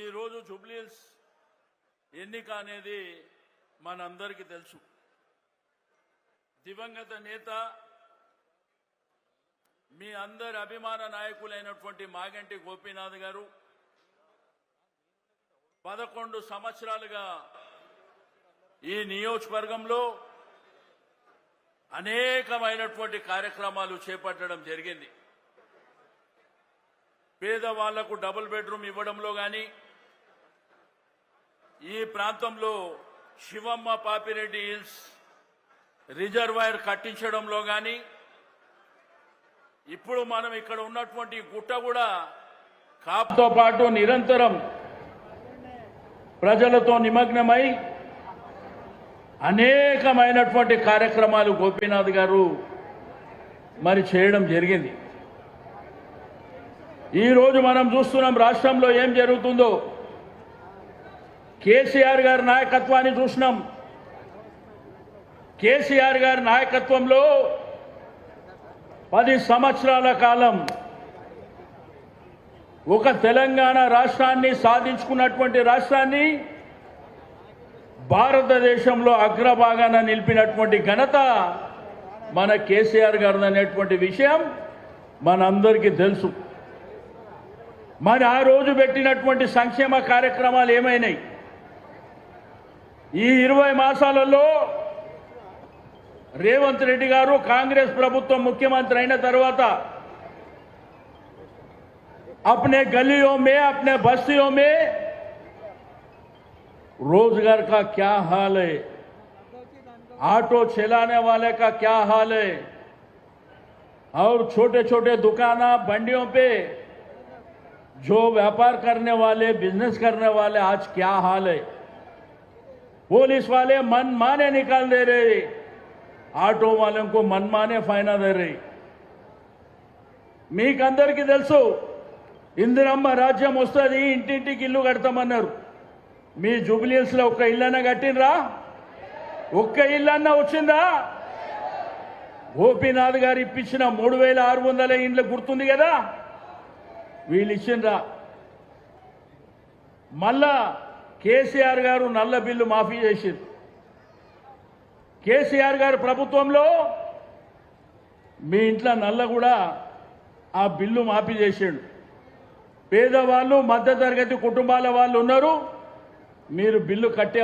ఈరోజు జూబ్లీహిల్స్ ఎన్నిక అనేది మనందరికీ తెలుసు. దివంగత నేత మీ అందరి అభిమాన నాయకులైనటువంటి మాగంటి గోపీనాథ్ గారు పదకొండు సంవత్సరాలుగా ఈ నియోజకవర్గంలో అనేకమైనటువంటి కార్యక్రమాలు చేపట్టడం జరిగింది. పేదవాళ్ళకు డబుల్ బెడ్రూమ్ ఇవ్వడంలో కానీ ఈ ప్రాంతంలో శివమ్మ పాపిరెడ్డి హిల్స్ రిజర్వాయర్ కట్టించడంలో కానీ ఇప్పుడు మనం ఇక్కడ ఉన్నటువంటి గుట్ట కూడా కాపుతో పాటు నిరంతరం ప్రజలతో నిమగ్నమై అనేకమైనటువంటి కార్యక్రమాలు గోపీనాథ్ గారు మరి చేయడం జరిగింది. ఈరోజు మనం చూస్తున్నాం రాష్ట్రంలో ఏం జరుగుతుందో. కేసీఆర్ గారి నాయకత్వాన్ని చూసినాం. కేసీఆర్ గారి నాయకత్వంలో పది సంవత్సరాల కాలం ఒక తెలంగాణ రాష్ట్రాన్ని సాధించుకున్నటువంటి రాష్ట్రాన్ని భారతదేశంలో అగ్రభాగాన నిలిపినటువంటి ఘనత మన కేసీఆర్ గారు అనేటువంటి విషయం మనందరికీ తెలుసు. మరి ఆ రోజు పెట్టినటువంటి సంక్షేమ కార్యక్రమాలు ఏమైనాయి? ఈ ఇరవై మాసాలలో రేవంత్ రెడ్డి గారు కాంగ్రెస్ ప్రభుత్వం ముఖ్యమంత్రి అయిన తర్వాత अपने गलियों में अपने बस्तियों में रोजगार का क्या हाल है ऑटो चलाने वाले का क्या हाल है और छोटे छोटे दुकाना बंडियों पे जो व्यापार करने वाले बिजनेस करने वाले आज क्या हाल है पुलिस वाले मन माने निकाल दे रहे ఆటో వాళ్ళకు మన్మానే ఫైన్ అదర్రి మీకందరికీ తెలుసు ఇందిరమ్మ రాజ్యం వస్తుంది ఇంటింటికి ఇల్లు కడతామన్నారు. మీ జూబిలియన్స్లో ఒక్క ఇల్లన్నా కట్టినరా ఒక్క ఇల్లన్నా వచ్చిందా? గోపీనాథ్ గారు ఇప్పించిన మూడు వేల ఆరు వందల ఇండ్లు గుర్తుంది కదా? వీళ్ళు ఇచ్చిండ్రా. మళ్ళా కేసీఆర్ గారు నల్ల బిల్లు మాఫీ చేసింది కేసీఆర్ గారి ప్రభుత్వంలో మీ ఇంట్లో నల్ల కూడా ఆ బిల్లు మాఫీ చేసాడు. పేదవాళ్ళు మధ్యతరగతి కుటుంబాల వాళ్ళు ఉన్నారు. మీరు బిల్లు కట్టే